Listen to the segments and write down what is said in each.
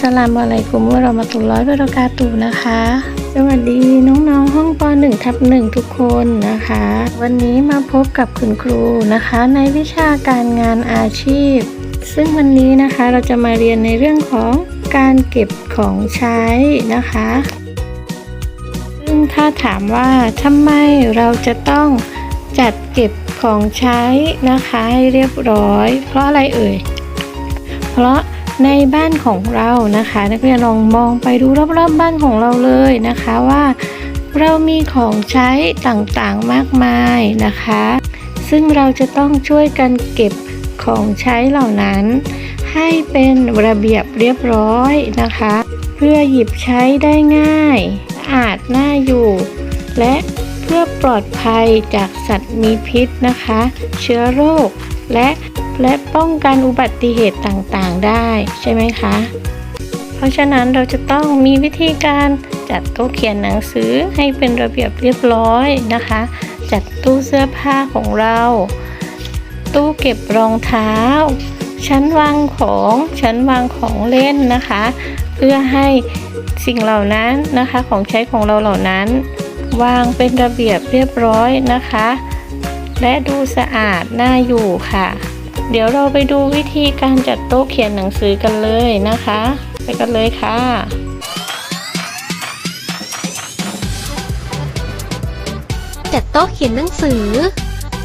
สลามอะลัยกุมวเรามะตุลลอฮิวะบรากาตุฮ์นะคะ สวัสดีน้องๆห้องป .1 ทับ1ทุกคนนะคะ วันนี้มาพบกับคุณครูนะคะ ในวิชาการงานอาชีพ ซึ่งวันนี้นะคะเราจะมาเรียนในเรื่องของการเก็บของใช้นะคะ ซึ่งถ้าถามว่าทำไมเราจะต้องจัดเก็บของใช้นะคะให้เรียบร้อย เพราะอะไรเอ่ย เพราะ ในบ้านของเรานะคะ นักเรียนลองมองไปดูรอบๆบบ้านของเราเลยนะคะว่า เรามีของใช้ต่างๆมากมายนะคะ ซึ่งเราจะต้องช่วยกันเก็บของใช้เหล่านั้น ให้เป็นระเบียบเรียบร้อยนะคะ เพื่อหยิบใช้ได้ง่ายสะอาดน่าอยู่ และเพื่อปลอดภัยจากสัตว์มีพิษนะคะ เชื้อโรคและ และป้องกันอุบัติเหตุต่างๆ ได้ใช่ไหมคะ เพราะฉะนั้นเราจะต้องมีวิธีการจัดโต๊ะเขียนหนังสือให้เป็นระเบียบเรียบร้อยนะคะ จัดตู้เสื้อผ้าของเรา ตู้เก็บรองเท้า ชั้นวางของชั้นวางของเล่นนะคะ เพื่อให้สิ่งเหล่านั้นนะคะของใช้ของเราเหล่านั้น วางเป็นระเบียบเรียบร้อยนะคะ และดูสะอาดน่าอยู่ค่ะ เดี๋ยวเราไปดูวิธีการจัดโต๊ะเขียนหนังสือกันเลยนะคะ ไปกันเลยค่ะ จัดโต๊ะเขียนหนังสือ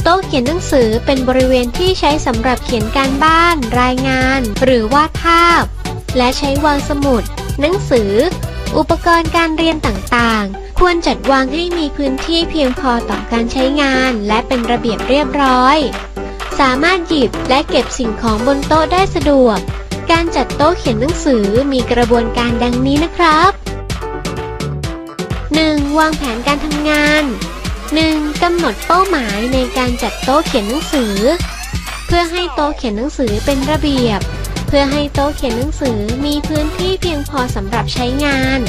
โต๊ะเขียนหนังสือเป็นบริเวณที่ใช้สำหรับเขียนการบ้าน รายงาน หรือวาดภาพ และใช้วางสมุด หนังสือ อุปกรณ์การเรียนต่างๆ ควรจัดวางให้มีพื้นที่เพียงพอต่อการใช้งาน และเป็นระเบียบเรียบร้อย สามารถหยิบและเก็บสิ่งของบนโต๊ะได้สะดวก การจัดโต๊ะเขียนหนังสือมีกระบวนการดังนี้นะครับ 1. วางแผนการทำงาน 1. กำหนดเป้าหมายในการจัดโต๊ะเขียนหนังสือ เพื่อให้โต๊ะเขียนหนังสือเป็นระเบียบ เพื่อให้โต๊ะเขียนหนังสือมีพื้นที่เพียงพอสำหรับใช้งาน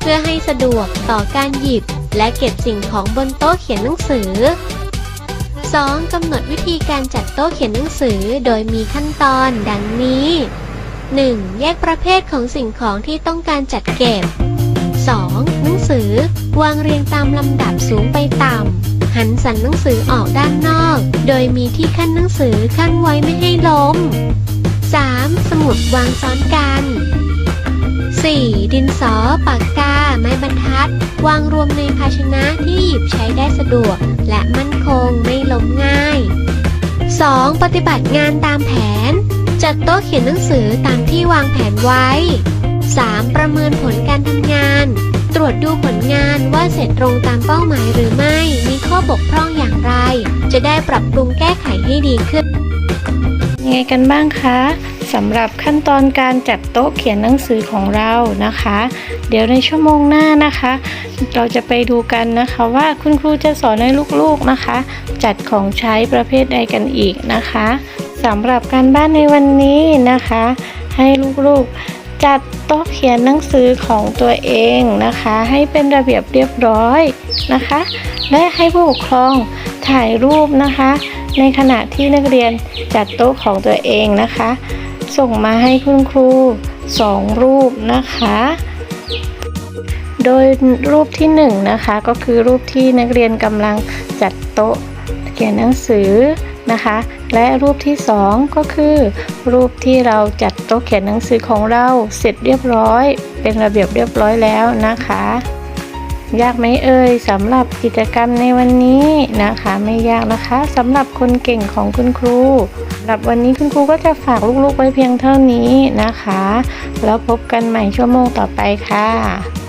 เพื่อให้สะดวกต่อการหยิบและเก็บสิ่งของบนโต๊ะเขียนหนังสือ 2. กำหนดวิธีการจัดโต๊ะเขียนหนังสือโดยมีขั้นตอนดังนี้ 1. แยกประเภทของสิ่งของที่ต้องการจัดเก็บ 2. หนังสือ วางเรียงตามลำดับสูงไปต่ำ หันสันหนังสือออกด้านนอก โดยมีที่ขั้นหนังสือขั้นไว้ไม่ให้ล้ม 3. สมุดวางซ้อนกัน 4. ดินสอ ปากกา ไม้บรรทัด วางรวมในภาชนะที่หยิบใช้ได้สะดวก และมั่นคงไม่ล้มง่าย 2. ปฏิบัติงานตามแผน จัดโต๊ะเขียนหนังสือตามที่วางแผนไว้ 3. ประเมินผลการทำงาน ตรวจดูผลงานว่าเสร็จตรงตามเป้าหมายหรือไม่ มีข้อบกพร่องอย่างไร จะได้ปรับปรุงแก้ไขให้ดีขึ้นยังไงกันบ้างคะ สำหรับขั้นตอนการจัดโต๊ะเขียนหนังสือของเรานะคะ เดี๋ยวในชั่วโมงหน้านะคะ เราจะไปดูกันนะคะว่าคุณครูจะสอนให้ลูกๆนะคะ จัดของใช้ประเภทใดกันอีกนะคะสำหรับการบ้านในวันนี้นะคะ ให้ลูกๆจัดโต๊ะเขียนหนังสือของตัวเองนะคะ ให้เป็นระเบียบเรียบร้อยนะคะ และให้ผู้ปกครองถ่ายรูปนะคะ ในขณะที่นักเรียนจัดโต๊ะของตัวเองนะคะ ส่งมาให้คุณครูสองรูปนะคะ โดยรูปที่หนึ่งนะคะก็คือรูปที่นักเรียนกำลังจัดโต๊ะเขียนหนังสือนะคะ และรูปที่สองก็คือ รูปที่เราจัดโต๊ะเขียนหนังสือของเราเสร็จเรียบร้อย เป็นระเบียบเรียบร้อยแล้วนะคะ ยากไหมเอ่ยสำหรับกิจกรรมในวันนี้นะคะ ไม่ยากนะคะสำหรับคนเก่งของคุณครูสำหรับวันนี้คุณครูก็จะฝากลูกๆไว้เพียงเท่านี้นะคะ แล้วพบกันใหม่ชั่วโมงต่อไปค่ะ